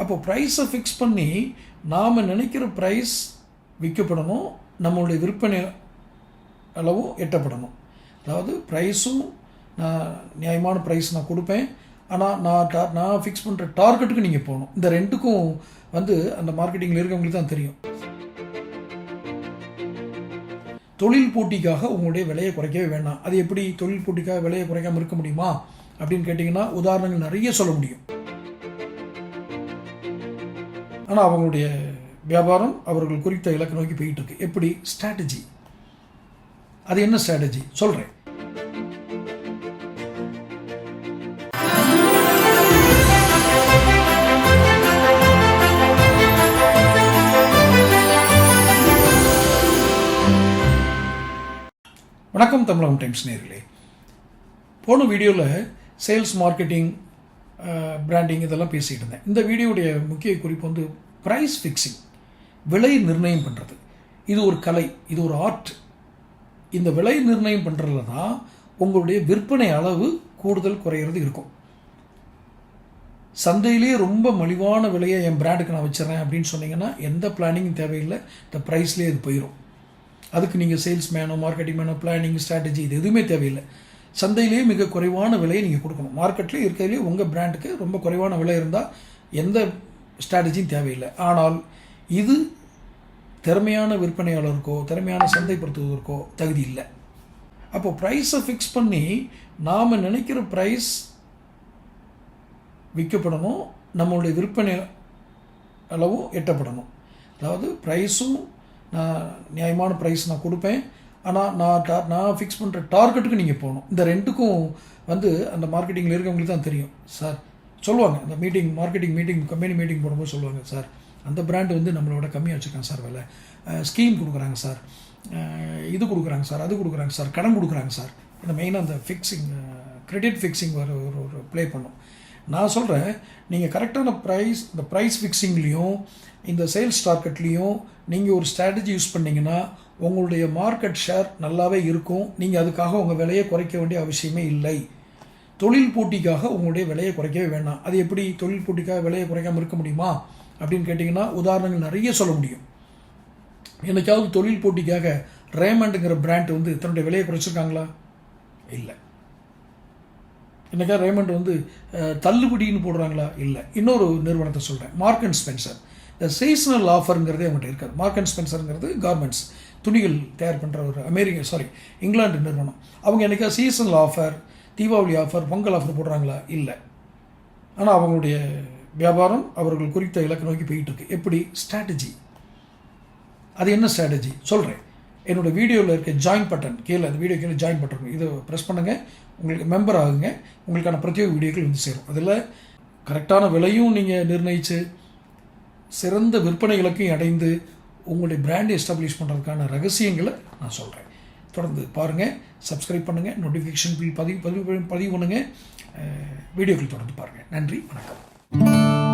அப்போ ப்ரைஸை ஃபிக்ஸ் பண்ணி நாம் நினைக்கிற ப்ரைஸ் விற்கப்படணும் நம்மளுடைய விற்பனை அளவும் எட்டப்படணும். அதாவது ப்ரைஸும் நான் நியாயமான ப்ரைஸ் நான் கொடுப்பேன். ஆனால் நான் டா நான் ஃபிக்ஸ் பண்ணுற டார்கெட்டுக்கு நீங்கள் போகணும். இந்த ரெண்டுக்கும் வந்து அந்த மார்க்கெட்டிங்கில் இருக்கவங்களுக்கு தான் தெரியும். தொழில் போட்டிக்காக உங்களுடைய விலையை குறைக்கவே வேண்டாம். அது எப்படி தொழில் போட்டிக்காக விலையை குறைக்காமல் இருக்க முடியுமா? அப்படின்னு கேட்டிங்கன்னா உதாரணங்கள் நிறைய சொல்ல முடியும். ஆனால் அவங்களுடைய வியாபாரம் அவர்கள் குறித்த இலக்கு நோக்கி போயிட்டு இருக்கு எப்படி? ஸ்ட்ராட்டஜி அது என்ன ஸ்ட்ராட்டஜி சொல்கிறேன் வணக்கம் தமிழகம் டைம்ஸ் நேர்களே. போன வீடியோவில் சேல்ஸ் மார்க்கெட்டிங் பிராண்டிங் இதெல்லாம் பேசிகிட்டு இருந்தேன். இந்த வீடியோடைய முக்கிய குறிப்பு வந்து ப்ரைஸ் ஃபிக்ஸிங் விலை நிர்ணயம் பண்ணுறது இது ஒரு கலை இது ஒரு ஆர்ட் இந்த விலை நிர்ணயம் பண்ணுறதுல தான் உங்களுடைய விற்பனை அளவு கூடுதல் குறையிறது இருக்கும். சந்தையிலேயே ரொம்ப மலிவான விலையை என் பிராண்டுக்கு நான் வச்சிடறேன் அப்படின்னு சொன்னீங்கன்னா எந்த பிளானிங்கும் தேவையில்லை. இந்த ப்ரைஸ்லேயே அது போயிடும் அதுக்கு நீங்கள் சேல்ஸ் மேனோ மார்க்கெட்டிங் மேனோ பிளானிங் ஸ்ட்ராட்டஜி இது எதுவுமே தேவையில்லை. சந்தையிலேயே மிக குறைவான விலையை நீங்கள் கொடுக்கணும். மார்க்கெட்லேயே இருக்கிறதுலே உங்கள் பிராண்டுக்கு ரொம்ப குறைவான விலை இருந்தால் எந்த ஸ்ட்ராட்டஜியும் தேவையில்லை. ஆனால் இது திறமையான விற்பனையாளருக்கோ திறமையான சந்தைப்படுத்துவதற்கோ தகுதி இல்லை. அப்போ ப்ரைஸை ஃபிக்ஸ் பண்ணி நாம் நினைக்கிற ப்ரைஸ் விற்கப்படணும் நம்மளுடைய விற்பனை அளவும் எட்டப்படணும். அதாவது ப்ரைஸும் நான் நியாயமான ப்ரைஸ் நான் கொடுப்பேன். ஆனால் நான் டா நான் ஃபிக்ஸ் பண்ணுற டார்கெட்டுக்கு நீங்கள் போகணும். இந்த ரெண்டுக்கும் வந்து அந்த மார்க்கெட்டிங்கில் இருக்கவங்களுக்கு தான் தெரியும் சார் சொல்லுவாங்க அந்த meeting marketing meeting company meeting போடும்போது சொல்லுவாங்க சார் அந்த பிராண்டு வந்து நம்மளோட கம்மியாக வச்சுருக்காங்க சார் விலை. ஸ்கீம் கொடுக்குறாங்க சார் இது கொடுக்குறாங்க சார் அது கொடுக்குறாங்க சார் கடன் கொடுக்குறாங்க சார் இந்த மெயினாக அந்த ஃபிக்ஸிங் கிரெடிட் ஃபிக்ஸிங் வர ஒரு ஒரு ப்ளே பண்ணும். நான் சொல்கிறேன் நீங்கள் கரெக்டான ப்ரைஸ் இந்த ப்ரைஸ் ஃபிக்ஸிங்லேயும் இந்த சேல்ஸ் டார்கெட்லேயும் நீங்கள் ஒரு ஸ்ட்ராட்டஜி யூஸ் பண்ணிங்கன்னா உங்களுடைய மார்க்கெட் ஷேர் நல்லாவே இருக்கும். நீங்கள் அதுக்காக உங்கள் விலையை குறைக்க வேண்டிய அவசியமே இல்லை. தொழில் போட்டிக்காக உங்களுடைய விலையை குறைக்கவே வேண்டாம். அது எப்படி தொழில் போட்டிக்காக விலையை குறைக்காமல் இருக்க முடியுமா? அப்படின்னு கேட்டிங்கன்னா உதாரணங்கள் நிறைய சொல்ல முடியும். என்னைக்காவது தொழில் போட்டிக்காக ரேமண்டுங்கிற பிராண்ட் வந்து தன்னுடைய விலையை குறைச்சிருக்காங்களா? இல்லை. என்னக்கா ரேமண்ட் வந்து தள்ளுபடின்னு போடுறாங்களா? இல்லை. இன்னொரு நிறுவனத்தை சொல்கிறேன் மார்க் அண்ட் ஸ்பென்சர் இந்த சீசனல் ஆஃபருங்கிறதே அவங்கள்ட்ட இருக்காது. மார்க் அண்ட் ஸ்பென்சருங்கிறது கார்மெண்ட்ஸ் துணிகள் தயார் பண்ணுற ஒரு அமெரிக்க சாரி இங்கிலாந்து நிறுவனம். அவங்க என்னைக்கா seasonal offer Deepavali offer Pongal offer போடுறாங்களா? இல்லை. ஆனால் அவங்களுடைய வியாபாரம் அவர்கள் குறித்த இலக்கு நோக்கி போயிட்டு இருக்கு எப்படி? ஸ்ட்ராட்டஜி அது என்ன ஸ்ட்ராட்டஜி சொல்கிறேன் என்னோடய வீடியோவில் இருக்க ஜாயின் பட்டன் கீழே அந்த வீடியோ கீழே ஜாயின் பட்டன் இதை ப்ரெஸ் பண்ணுங்கள் உங்களுக்கு மெம்பர் ஆகுங்க. உங்களுக்கான பிரத்யேக வீடியோக்கள் வந்து சேரும். அதில் கரெக்டான விலையும் நீங்கள் நிர்ணயித்து சிறந்த விற்பனை இலக்கையும் அடைந்து உங்களுடைய பிராண்டை எஸ்டாப்ளிஷ் பண்ணுறதுக்கான ரகசியங்களை நான் சொல்கிறேன் தொடர்ந்து பாருங்கள் சப்ஸ்கிரைப் பண்ணுங்கள் நோட்டிஃபிகேஷன் பில் பதிவு பதிவு பதிவு பண்ணுங்கள் வீடியோக்கள் தொடர்ந்து பாருங்கள் நன்றி வணக்கம்.